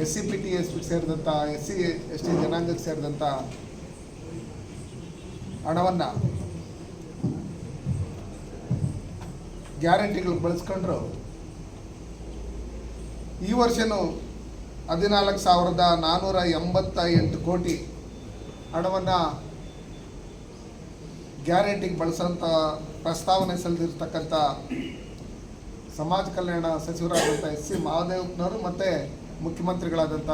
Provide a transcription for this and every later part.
S C P T S ಸೇರಿದಂಥ S C S T ಜನಾಂಗಕ್ಕೆ ಸೇರಿದಂಥ ಹಣವನ್ನು ಗ್ಯಾರಂಟಿಗಳು ಬಳಸ್ಕೊಂಡ್ರು. ಈ ವರ್ಷನೂ ಹದಿನಾಲ್ಕು ಸಾವಿರದ ನಾನ್ನೂರ ಎಂಬತ್ತ ಎಂಟು ಕೋಟಿ ಹಣವನ್ನು ಗ್ಯಾರಂಟಿಗೆ ಬಳಸೋಂಥ ಪ್ರಸ್ತಾವನೆ ಸಲ್ಲಿರ್ತಕ್ಕಂಥ ಸಮಾಜ ಕಲ್ಯಾಣ ಸಚಿವರಾದಂಥ ಎಸ್ ಸಿ ಮಹಾದೇವಪ್ಪನವರು ಮತ್ತು ಮುಖ್ಯಮಂತ್ರಿಗಳಾದಂಥ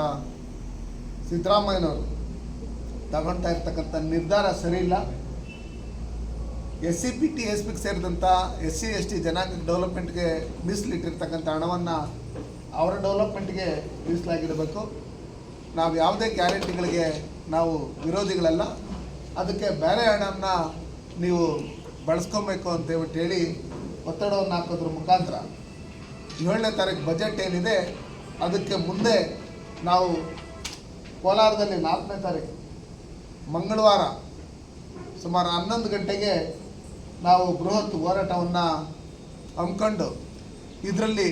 ಸಿದ್ದರಾಮಯ್ಯನವರು ತಗೊಳ್ತಾ ಇರ್ತಕ್ಕಂಥ ನಿರ್ಧಾರ ಸರಿ ಇಲ್ಲ. S C P T S ಪಿಗೆ ಸೇರಿದಂಥ ಎಸ್ ಸಿ ಎಸ್ ಟಿ ಜನಾಂಗ ಡೆವಲಪ್ಮೆಂಟ್ಗೆ ಮೀಸಲಿಟ್ಟಿರ್ತಕ್ಕಂಥ ಹಣವನ್ನು ಅವರ ಡೆವಲಪ್ಮೆಂಟ್ಗೆ ಮೀಸಲಾಗಿರಬೇಕು ನಾವು ಯಾವುದೇ ಗ್ಯಾರಂಟಿಗಳಿಗೆ ನಾವು ವಿರೋಧಿಗಳಲ್ಲ. ಅದಕ್ಕೆ ಬೇರೆ ಹಣವನ್ನು ನೀವು ಬಳಸ್ಕೊಬೇಕು ಅಂತ ಹೇಳಿ ಒತ್ತಡವನ್ನು ಹಾಕೋದ್ರ ಮುಖಾಂತರ ಏಳನೇ ತಾರೀಕು ಬಜೆಟ್ ಏನಿದೆ ಅದಕ್ಕೆ ಮುಂದೆ ನಾವು ಕೋಲಾರದಲ್ಲಿ ನಾಲ್ಕನೇ ತಾರೀಕು, ಮಂಗಳವಾರ ಸುಮಾರು ಹನ್ನೊಂದು ಗಂಟೆಗೆ ನಾವು ಬೃಹತ್ ಹೋರಾಟವನ್ನು ಹಮ್ಮಿಕೊಂಡು ಇದರಲ್ಲಿ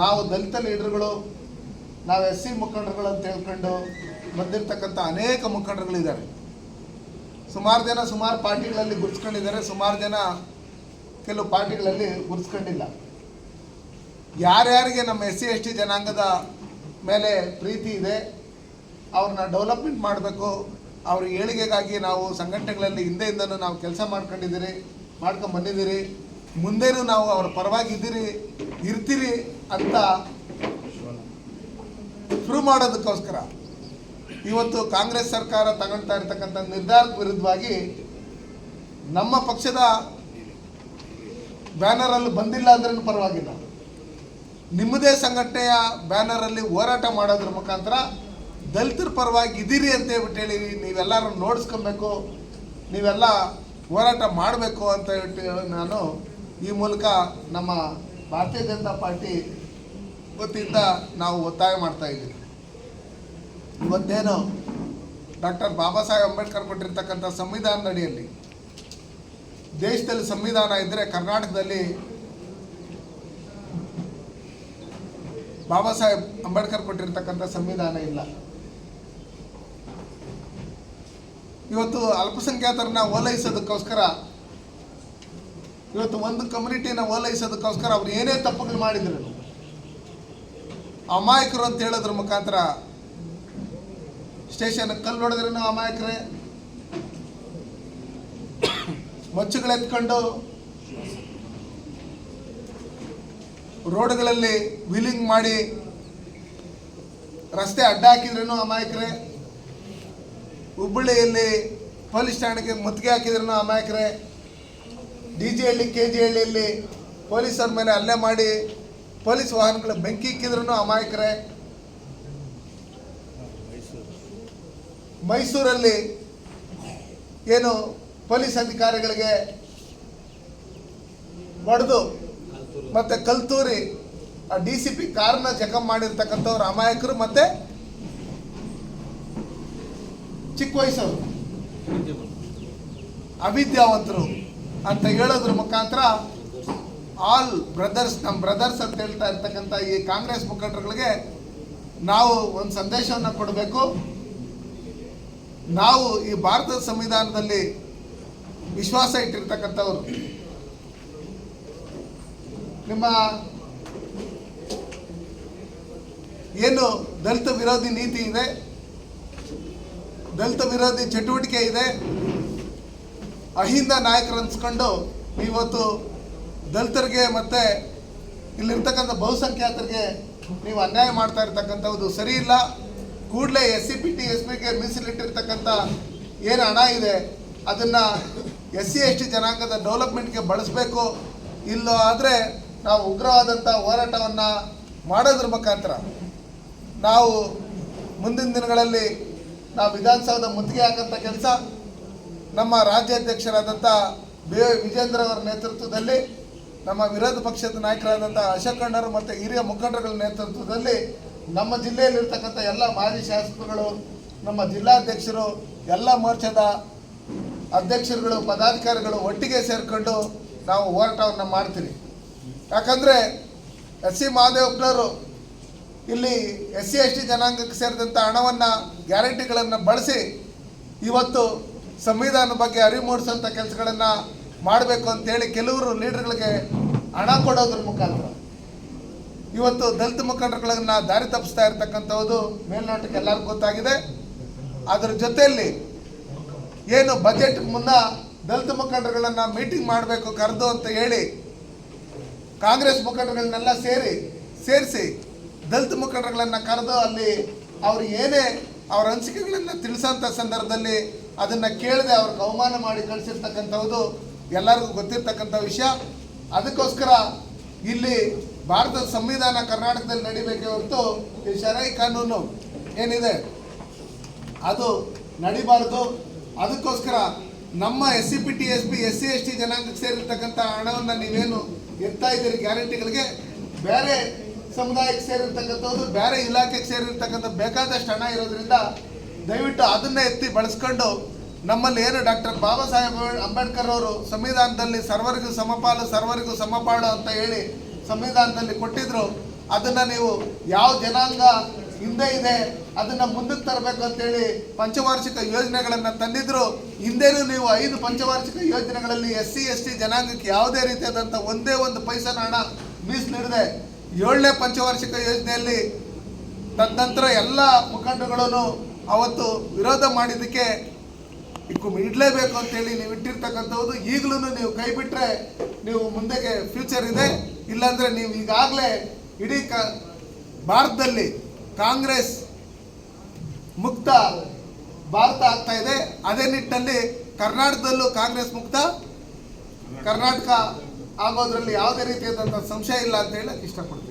ನಾವು ದಲಿತ ಲೀಡರ್ಗಳು, ನಾವು ಎಸ್ ಸಿ ಮುಖಂಡರುಗಳು ಅಂತ ಹೇಳ್ಕೊಂಡು ಬಂದಿರತಕ್ಕಂಥ ಅನೇಕ ಮುಖಂಡರುಗಳಿದ್ದಾರೆ. ಸುಮಾರು ಜನ ಸುಮಾರು ಪಾರ್ಟಿಗಳಲ್ಲಿ ಗುರ್ಸ್ಕೊಂಡಿದ್ದಾರೆ ಸುಮಾರು ಜನ ಕೆಲವು ಪಾರ್ಟಿಗಳಲ್ಲಿ ಗುರ್ಸ್ಕೊಂಡಿಲ್ಲ ಯಾರ್ಯಾರಿಗೆ ನಮ್ಮ ಎಸ್ ಸಿ, ಎಸ್ ಟಿ ಜನಾಂಗದ ಮೇಲೆ ಪ್ರೀತಿ ಇದೆ, ಅವ್ರನ್ನ ಡೆವಲಪ್ಮೆಂಟ್ ಮಾಡಬೇಕು, ಅವ್ರ ಏಳಿಗೆಗಾಗಿ ನಾವು ಸಂಘಟನೆಗಳಲ್ಲಿ ಹಿಂದೆಯಿಂದನೂ ನಾವು ಕೆಲಸ ಮಾಡ್ಕೊಂಡಿದ್ದೀರಿ, ಮಾಡ್ಕೊಂಡು ಬಂದಿದ್ದೀರಿ, ಮುಂದೇನೂ ನಾವು ಅವ್ರ ಪರವಾಗಿ ಇದ್ದೀರಿ, ಇರ್ತೀರಿ ಅಂತ ಪ್ರೂವ್ ಮಾಡೋದಕ್ಕೋಸ್ಕರ ಇವತ್ತು ಕಾಂಗ್ರೆಸ್ ಸರ್ಕಾರ ತಗೊಳ್ತಾ ಇರ್ತಕ್ಕಂಥ ನಿರ್ಧಾರದ ವಿರುದ್ಧವಾಗಿ ನಮ್ಮ ಪಕ್ಷದ ಬ್ಯಾನರಲ್ಲಿ ಬಂದಿಲ್ಲ ಅಂದ್ರೂ ಪರವಾಗಿಲ್ಲ. ನಿಮ್ಮದೇ ಸಂಘಟನೆಯ ಬ್ಯಾನರಲ್ಲಿ ಹೋರಾಟ ಮಾಡೋದ್ರ ಮುಖಾಂತರ ದಲಿತರ ಪರವಾಗಿ ಇದ್ದೀರಿ ಅಂತ ಹೇಳ್ಬಿಟ್ಟು ಹೇಳಿ, ನೀವೆಲ್ಲರೂ ನೋಡಿಸ್ಕೊಬೇಕು, ನೀವೆಲ್ಲ ಹೋರಾಟ ಮಾಡಬೇಕು ಅಂತ ಹೇಳ್ಬಿಟ್ಟು ನಾನು ಈ ಮೂಲಕ ನಮ್ಮ ಭಾರತೀಯ ಜನತಾ ಪಾರ್ಟಿ ವತಿಯಿಂದ ನಾವು ಒತ್ತಾಯ ಮಾಡ್ತಾ ಇದ್ದೀವಿ. ಇವತ್ತೇನು ಡಾಕ್ಟರ್ ಬಾಬಾ ಸಾಹೇಬ್ ಅಂಬೇಡ್ಕರ್ ಕೊಟ್ಟಿರ್ತಕ್ಕಂಥ ಸಂವಿಧಾನದಡಿಯಲ್ಲಿ ದೇಶದಲ್ಲಿ ಸಂವಿಧಾನ ಇದ್ದರೆ ಕರ್ನಾಟಕದಲ್ಲಿ ಬಾಬಾ ಸಾಹೇಬ್ ಅಂಬೇಡ್ಕರ್ ಕೊಟ್ಟಿರ್ತಕ್ಕಂಥ ಸಂವಿಧಾನ ಇಲ್ಲ. ಇವತ್ತು ಅಲ್ಪಸಂಖ್ಯಾತರನ್ನ ಓಲೈಸೋದಕ್ಕೋಸ್ಕರ, ಇವತ್ತು ಒಂದು ಕಮ್ಯುನಿಟಿನ ಓಲೈಸೋದಕ್ಕೋಸ್ಕರ ಅವ್ರು ಏನೇ ತಪ್ಪುಗಳು ಮಾಡಿದ್ರು. ಅಮಾಯಕರು ಅಂತ ಹೇಳೋದ್ರ ಮುಖಾಂತರ ಸ್ಟೇಷನ್ ಕಲ್ಲು ಹೊಡೆದ್ರೂ ಅಮಾಯಕರೇ? ಮಚ್ಚುಗಳೆತ್ಕೊಂಡು ರೋಡ್ಗಳಲ್ಲಿ ವೀಲಿಂಗ್ ಮಾಡಿ ರಸ್ತೆ ಅಡ್ಡ ಹಾಕಿದ್ರೂ ಅಮಾಯಕರೇ? ಹುಬ್ಬಳ್ಳಿಯಲ್ಲಿ ಪೊಲೀಸ್ ಠಾಣೆಗೆ ಮುತ್ತಿಗೆ ಹಾಕಿದ್ರೂ ಅಮಾಯಕರೇ? D G Halli K G ಹಳ್ಳಿಯಲ್ಲಿ ಪೊಲೀಸರ ಮೇಲೆ ಹಲ್ಲೆ ಮಾಡಿ ಪೊಲೀಸ್ ವಾಹನಗಳ ಬೆಂಕಿ ಇಕ್ಕಿದ್ರೂ ಅಮಾಯಕರೇ? ಮೈಸೂರಲ್ಲಿ ಏನು ಪೊಲೀಸ್ ಅಧಿಕಾರಿಗಳಿಗೆ ಹೊಡೆದು ಮತ್ತೆ ಕಲ್ತೂರಿ, ಆ ಡಿ ಸಿ ಪಿ ಕಾರ್ನ ಜಖಂ ಮಾಡಿರ್ತಕ್ಕಂಥವ್ರು ಅಮಾಯಕರು ಮತ್ತೆ ಚಿಕ್ಕ ವಯಸ್ಸವರು. ಅವಿದ್ಯಾವಂತರು ಅಂತ ಹೇಳೋದ್ರ ಮುಖಾಂತರ ಆಲ್ ಬ್ರದರ್ಸ್ ನಮ್ಮ ಬ್ರದರ್ಸ್ ಅಂತ ಹೇಳ್ತಾ ಇರ್ತಕ್ಕಂಥ ಈ ಕಾಂಗ್ರೆಸ್ ಮುಖಂಡರುಗಳಿಗೆ ನಾವು ಒಂದು ಸಂದೇಶವನ್ನು ಕೊಡಬೇಕು. ನಾವು ಈ ಭಾರತದ ಸಂವಿಧಾನದಲ್ಲಿ ವಿಶ್ವಾಸ ಇಟ್ಟಿರ್ತಕ್ಕಂಥವ್ರು. ನಿಮ್ಮ ಏನು ದಲಿತ ವಿರೋಧಿ ನೀತಿ ಇದೆ? ದಲಿತ ವಿರೋಧಿ ಚಟುವಟಿಕೆ ಇದೆ? ಅಹಿಂದ ನಾಯಕರು ಅನ್ಸ್ಕೊಂಡು ಇವತ್ತು ದಲಿತರಿಗೆ ಮತ್ತು ಇಲ್ಲಿರ್ತಕ್ಕಂಥ ಬಹುಸಂಖ್ಯಾತರಿಗೆ ನೀವು ಅನ್ಯಾಯ ಮಾಡ್ತಾ ಇರ್ತಕ್ಕಂಥದ್ದು ಸರಿ ಇಲ್ಲ. ಕೂಡಲೇ S C P T S ಪಿಗೆ ಮೀಸಲಿಟ್ಟಿರ್ತಕ್ಕಂಥ ಏನು ಹಣ ಇದೆ, ಅದನ್ನು ಎಸ್ ಸಿ ಎಸ್ ಟಿ ಜನಾಂಗದ ಡೆವಲಪ್ಮೆಂಟ್ಗೆ ಬಳಸಬೇಕು. ಇಲ್ಲೋ ಆದರೆ ನಾವು ಉಗ್ರವಾದಂಥ ಹೋರಾಟವನ್ನು ಮಾಡೋದ್ರ ಮುಖಾಂತರ ನಾವು ಮುಂದಿನ ದಿನಗಳಲ್ಲಿ ನಾವು ವಿಧಾನಸೌಧ ಮುತ್ತಿಗೆ ಹಾಕಂಥ ಕೆಲಸ ನಮ್ಮ ರಾಜ್ಯಾಧ್ಯಕ್ಷರಾದಂಥ ಬಿ ವಿಜೇಂದ್ರ ಅವರ ನೇತೃತ್ವದಲ್ಲಿ, ನಮ್ಮ ವಿರೋಧ ಪಕ್ಷದ ನಾಯಕರಾದಂಥ ಅಶೋಕ್ ಅಣ್ಣರು ಮತ್ತು ಹಿರಿಯ ಮುಖಂಡರುಗಳ ನೇತೃತ್ವದಲ್ಲಿ ನಮ್ಮ ಜಿಲ್ಲೆಯಲ್ಲಿರ್ತಕ್ಕಂಥ ಎಲ್ಲ ಮಾಜಿ ಶಾಸಕರುಗಳು, ನಮ್ಮ ಜಿಲ್ಲಾಧ್ಯಕ್ಷರು, ಎಲ್ಲ ಮೋರ್ಚಾದ ಅಧ್ಯಕ್ಷರುಗಳು, ಪದಾಧಿಕಾರಿಗಳು ಒಟ್ಟಿಗೆ ಸೇರಿಕೊಂಡು ನಾವು ಹೋರಾಟವನ್ನು ಮಾಡ್ತೀವಿ. ಯಾಕಂದರೆ ಎಸ್ ಸಿ ಮಹಾದೇವಪ್ಪನವರು ಇಲ್ಲಿ ಎಸ್ ಸಿ, ಎಸ್ ಟಿ ಜನಾಂಗಕ್ಕೆ ಸೇರಿದಂಥ ಹಣವನ್ನು, ಗ್ಯಾರಂಟಿಗಳನ್ನು ಬಳಸಿ ಇವತ್ತು ಸಂವಿಧಾನದ ಬಗ್ಗೆ ಅರಿವು ಮೂಡಿಸುವಂಥ ಕೆಲಸಗಳನ್ನು ಮಾಡಬೇಕು ಅಂತೇಳಿ ಕೆಲವರು ಲೀಡರ್ಗಳಿಗೆ ಹಣ ಕೊಡೋದ್ರ ಮುಖಾಂತರ. ಇವತ್ತು ದಲಿತ ಮುಖಂಡರುಗಳನ್ನು ದಾರಿ ತಪ್ಪಿಸ್ತಾ ಇರ್ತಕ್ಕಂಥದ್ದು ಮೇಲ್ನೋಟಕ್ಕೆ ಎಲ್ಲರಿಗೂ ಗೊತ್ತಾಗಿದೆ. ಅದರ ಜೊತೆಯಲ್ಲಿ ಏನು ಬಜೆಟ್ ಮುನ್ನ ದಲಿತ ಮುಖಂಡರುಗಳನ್ನು ಮೀಟಿಂಗ್ ಮಾಡಬೇಕು ಕರೆದು ಅಂತ ಹೇಳಿ ಕಾಂಗ್ರೆಸ್ ಮುಖಂಡರುಗಳನ್ನೆಲ್ಲ ಸೇರಿ, ಸೇರಿಸಿ ದಲಿತ ಮುಖಂಡರುಗಳನ್ನು ಕರೆದು ಅಲ್ಲಿ ಅವ್ರು ಏನೇ ಅವರ ಅನಿಸಿಕೆಗಳನ್ನು ತಿಳಿಸೋಂಥ ಸಂದರ್ಭದಲ್ಲಿ ಅದನ್ನು ಕೇಳದೆ ಅವ್ರಿಗೆ ಅವಮಾನ ಮಾಡಿ ಕಳಿಸಿರ್ತಕ್ಕಂಥದ್ದು ಎಲ್ಲರಿಗೂ ಗೊತ್ತಿರ್ತಕ್ಕಂಥ ವಿಷಯ. ಅದಕ್ಕೋಸ್ಕರ ಇಲ್ಲಿ ಭಾರತದ ಸಂವಿಧಾನ ಕರ್ನಾಟಕದಲ್ಲಿ ನಡಿಬೇಕೇ ಹೊರತು ಈ ಶರಾಯಿ ಕಾನೂನು ಏನಿದೆ, ಅದು ನಡಿಬಾರದು. ಅದಕ್ಕೋಸ್ಕರ ನಮ್ಮ S C P, T, S P S C S T ಜನಾಂಗಕ್ಕೆ ಸೇರಿರ್ತಕ್ಕಂಥ ಹಣವನ್ನು ನೀವೇನು ಎತ್ತಾ ಇದ್ದೀರಿ ಗ್ಯಾರಂಟಿಗಳಿಗೆ ಬೇರೆ ಸಮುದಾಯಕ್ಕೆ ಸೇರಿರ್ತಕ್ಕಂಥದ್ದು, ಬೇರೆ ಇಲಾಖೆಗೆ ಸೇರಿರ್ತಕ್ಕಂಥ ಬೇಕಾದಷ್ಟು ಹಣ ಇರೋದ್ರಿಂದ ದಯವಿಟ್ಟು ಅದನ್ನೇ ಎತ್ತಿ ಬಳಸ್ಕೊಂಡು ನಮ್ಮಲ್ಲಿ ಏನು ಡಾಕ್ಟರ್ ಬಾಬಾ ಸಾಹೇಬ್ ಅಂಬೇಡ್ಕರ್ ಅವರು ಸಂವಿಧಾನದಲ್ಲಿ ಸರ್ವರಿಗೂ ಸಮಪಾಲು, ಸರ್ವರಿಗೂ ಸಮಪಾಳು ಅಂತ ಹೇಳಿ ಸಂವಿಧಾನದಲ್ಲಿ ಕೊಟ್ಟಿದ್ರು, ಅದನ್ನ ನೀವು ಯಾವ ಜನಾಂಗ ಹಿಂದೆ ಇದೆ. ಅದನ್ನ ಮುಂದಕ್ಕೆ ತರಬೇಕು ಅಂತೇಳಿ ಪಂಚವಾರ್ಷಿಕ ಯೋಜನೆಗಳನ್ನ ತಂದಿದ್ರು. ಹಿಂದೆನೂ ನೀವು ಐದು ಪಂಚವಾರ್ಷಿಕ ಯೋಜನೆಗಳಲ್ಲಿ ಎಸ್ ಸಿ ಎಸ್ ಟಿ ಜನಾಂಗಕ್ಕೆ ಯಾವುದೇ ರೀತಿಯಾದಂಥ ಒಂದೇ ಒಂದು ಪೈಸನ ಹಣ ಮೀಸಲಿಡದೆ ಏಳನೇ ಪಂಚವಾರ್ಷಿಕ ಯೋಜನೆಯಲ್ಲಿ ತದನಂತರ ಎಲ್ಲ ಮುಖಂಡಗಳನ್ನು ಅವತ್ತು ವಿರೋಧ ಮಾಡಿದ್ದಕ್ಕೆ ಇಡಲೇಬೇಕು ಅಂತೇಳಿ ನೀವು ಇಟ್ಟಿರ್ತಕ್ಕಂಥದ್ದು ಈಗಲೂ ನೀವು ಕೈ ಬಿಟ್ಟರೆ ನೀವು ಮುಂದೆಗೆ ಫ್ಯೂಚರ್ ಇದೆ. ಇಲ್ಲಾಂದರೆ ನೀವು ಈಗಾಗಲೇ ಇಡೀ ಕ ಭಾರತದಲ್ಲಿ ಕಾಂಗ್ರೆಸ್ ಮುಕ್ತ ಭಾರತ ಆಗ್ತಾ ಇದೆ. ಅದೇ ನಿಟ್ಟಿನಲ್ಲಿ ಕರ್ನಾಟಕದಲ್ಲೂ ಕಾಂಗ್ರೆಸ್ ಮುಕ್ತ. ಕರ್ನಾಟಕ ಆಗೋದ್ರಲ್ಲಿ ಯಾವುದೇ ರೀತಿಯಾದಂಥ ಸಂಶಯ ಇಲ್ಲ ಅಂತ ಹೇಳಕ್ಕೆ ಇಷ್ಟಪಡ್ತೀನಿ.